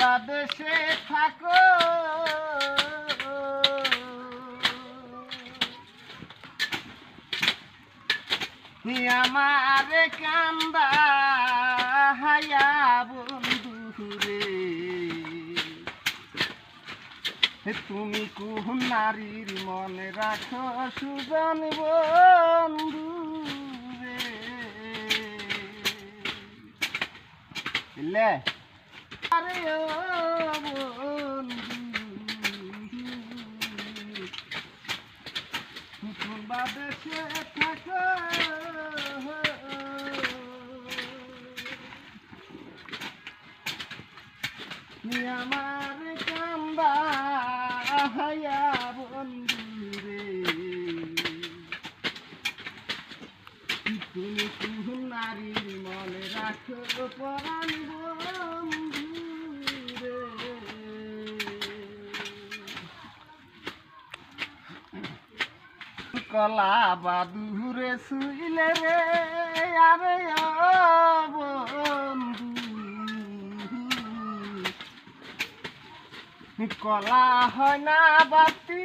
বাদেশে থাকো। আমার কান্দা হায়া বন্ধু রে। তুমি কোন নারীর মনে রাখো সুজন বন্ধু রে? বাদেশে থাকো তুমি আমার কান্দা হায়া বন্ধু রে তুমি কোন নারীর মনে রাখো পরাণ বন্ধু রে কলা বাদুরে শুইলে রে আরে বন্ধু। কলা হয় না বাতি